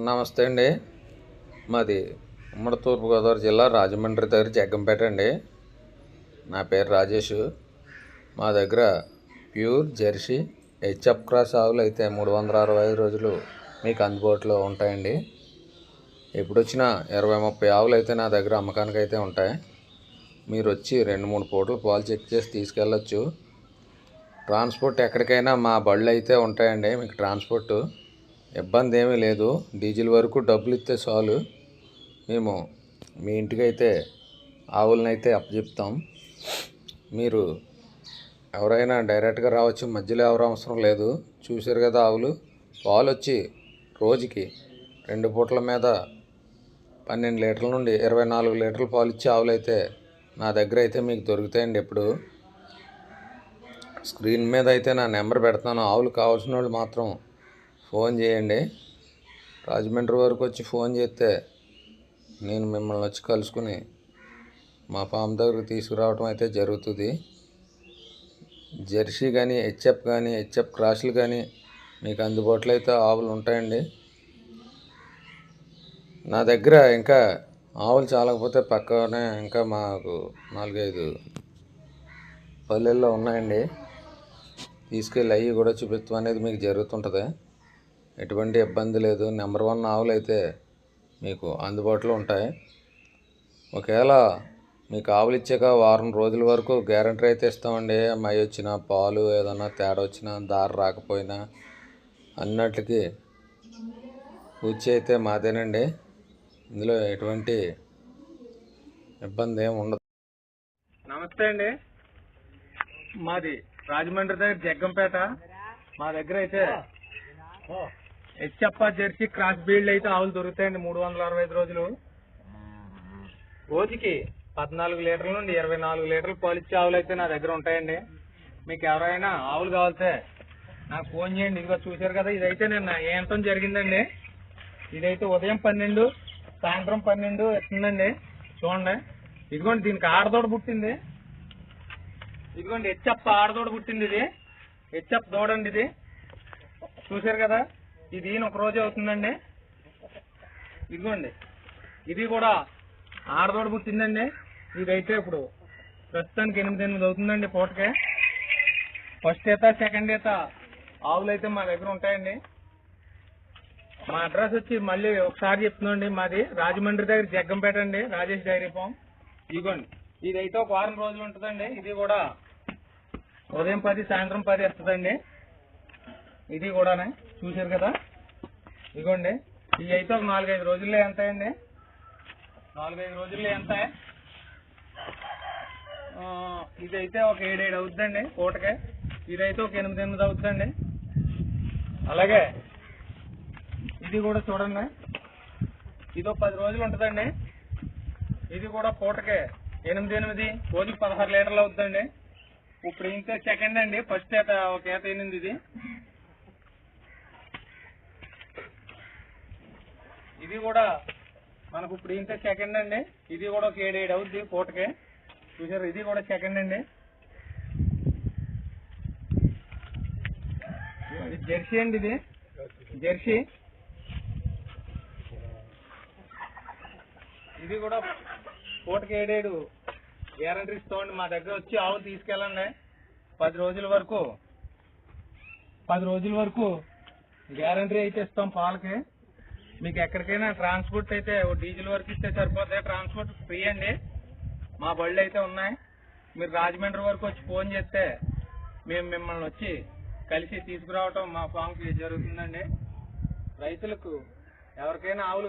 నమస్తే అండి. మాది ఉమ్మడి తూర్పుగోదావరి జిల్లా రాజమండ్రి దగ్గర జగ్గంపేట అండి. నా పేరు రాజేష్. మా దగ్గర ప్యూర్ జెర్సీ హెచ్ఎఫ్ క్రాస్ ఆవులు అయితే మూడు వందల అరవై ఐదు రోజులు మీకు అందుబాటులో ఉంటాయండి. ఎప్పుడు వచ్చినా ఇరవై ముప్పై ఆవులు అయితే నా దగ్గర అమ్మకానికి అయితే ఉంటాయి. మీరు వచ్చి రెండు మూడు పూటలు పాలు చెక్ చేసి తీసుకెళ్ళచ్చు. ట్రాన్స్పోర్ట్ ఎక్కడికైనా మా బళ్ళు అయితే ఉంటాయండి మీకు ట్రాన్స్పోర్టు. ఇబ్బంది ఏమీ లేదు. డీజిల్ వరకు డబ్బులు ఇస్తే చాలు. మేము మీ ఇంటికైతే ఆవులనైతే అయితే అప్పచెప్తాం మీరు ఎవరైనా డైరెక్ట్గా రావచ్చు. మధ్యలో ఎవరు అవసరం లేదు. చూసారు కదా ఆవులు. పాలు వచ్చి రోజుకి రెండు పూటల మీద పన్నెండు లీటర్ల నుండి ఇరవై నాలుగు లీటర్ల పాలు ఇచ్చే ఆవులు అయితే నా దగ్గర అయితే మీకు దొరుకుతాయండి ఎప్పుడు. స్క్రీన్ మీద అయితే నా నెంబర్ పెడతాను. ఆవులు కావాల్సిన వాళ్ళు మాత్రం ఫోన్ చేయండి. రాజమండ్రి వరకు వచ్చి ఫోన్ చేస్తే నేను మిమ్మల్ని వచ్చి కలుసుకుని మా ఫామ్ దగ్గరకు తీసుకురావడం అయితే జరుగుతుంది. జెర్సీ కానీ హెచ్ఎఫ్ కానీ హెచ్ఎఫ్ క్రాసులు కానీ మీకు అందుబాటులో అయితే ఆవులు ఉంటాయండి. నా దగ్గర ఇంకా ఆవులు చాలకపోతే పక్కనే ఇంకా మాకు నాలుగైదు పల్లెల్లో ఉన్నాయండి. తీసుకెళ్ళి అవి కూడా చూపించడం అనేది మీకు జరుగుతుంటుంది. ఎటువంటి ఇబ్బంది లేదు. నెంబర్ వన్ ఆవులు అయితే మీకు అందుబాటులో ఉంటాయి. ఒకవేళ మీకు ఆవులు ఇచ్చాక వారం రోజుల వరకు గ్యారంటీ అయితే ఇస్తామండి. మై వచ్చిన పాలు ఏదన్నా తేడా వచ్చినా దారి రాకపోయినా అన్నట్లకి పూచి అయితే మాదేనండి. ఇందులో ఎటువంటి ఇబ్బంది ఏమి ఉండదు. నమస్తే అండి. మాది రాజమండ్రి దగ్గర జగ్గంపేట. మా దగ్గర అయితే హెచ్ఎప్ప జెర్సీ క్రాస్ బీల్డ్ అయితే ఆవులు దొరుకుతాయండి మూడు వందల అరవై ఐదు రోజులు. రోజుకి పద్నాలుగు లీటర్ల నుండి ఇరవై నాలుగు లీటర్లు పాలిచ్చే ఆవులు అయితే నా దగ్గర ఉంటాయండి. మీకు ఎవరైనా ఆవులు కావాల్సే నాకు ఫోన్ చేయండి. ఇదిగో చూశారు కదా ఇదైతే నిన్న ఏంటం జరిగిందండి. ఇదైతే ఉదయం పన్నెండు సాయంత్రం పన్నెండు ఎత్తుందండి చూడండి. ఇదిగోండి దీనికి ఆడదోడ పుట్టింది. ఇదిగోండి హెచ్చప్ప ఆడదోడ పుట్టింది ఇది. హెచ్చప్ దూడండి ఇది. చూశారు కదా? ఇది ఈయన ఒక రోజే అవుతుందండి. ఇదిగోండి. ఇది కూడా ఆడదోడ పుట్టిందండి ఇదైతే ఇప్పుడు ప్రస్తుతానికి ఎనిమిది ఎనిమిది అవుతుందండి పూటకే. ఫస్ట్ ఈత సెకండ్ ఈత ఆవులు అయితే మా దగ్గర ఉంటాయండి. మా అడ్రస్ వచ్చి మళ్ళీ ఒకసారి చెప్తుందండి మాది రాజమండ్రి దగ్గర జగ్గంపేట అండి రాజేష్ డైరీ ఫామ్. ఇదిగోండి. ఇదైతే ఒక వారం రోజులు ఉంటుందండి. ఇది కూడా ఉదయం పది సాయంత్రం పది వస్తుందండి. ఇది కూడానే. చూశారు కదా? ఇదిగోండి. ఇవి అయితే ఒక నాలుగైదు రోజుల్లో ఎంత అండి నాలుగైదు రోజుల్లో ఎంత? ఇదైతే ఒక ఏడేడు అవుతుందండి పూటకే ఇదైతే ఒక ఎనిమిది ఎనిమిది అవుతుందండి అలాగే ఇది కూడా చూడండి. ఇది ఒక పది రోజులు ఉంటుందండి. ఇది కూడా పూటకే ఎనిమిది ఎనిమిది రోజుకి పదహారు లీటర్లు అవుతుందండి ఇప్పుడు ఇంకా సెకండ్ అండి. ఫస్ట్ ఏత ఒక ఏత ఎనిమిది ఇది. ఇది కూడా మనకు ఇప్పుడు ఇంత సెకండ్ అండి. ఇది కూడా ఒక ఏడు ఏడు అవుద్ది పూటకే. చూసారు ఇది కూడా సెకండ్ అండి. ఇది జెర్సీ అండి ఇది. జెర్సీ. ఇది కూడా పూటకి ఏడేడు గ్యారంటీ ఇస్తామండి మా దగ్గర వచ్చి ఆవు తీసుకెళ్ళండి. పది రోజుల వరకు. పది రోజుల వరకు గ్యారంటీ అయితే ఇస్తాం పాలకి. మీకు ఎక్కడికైనా ట్రాన్స్పోర్ట్ అయితే ఓ డీజిల్ వరకు ఇస్తే సరిపోతాయి ట్రాన్స్పోర్ట్ ఫ్రీ అండి. మా బళ్ళు అయితే ఉన్నాయి. మీరు రాజమండ్రి వరకు వచ్చి ఫోన్ చేస్తే మేము మిమ్మల్ని వచ్చి కలిసి తీసుకురావటం మా ఫామ్కి జరుగుతుందండి. రైతులకు ఎవరికైనా ఆవులు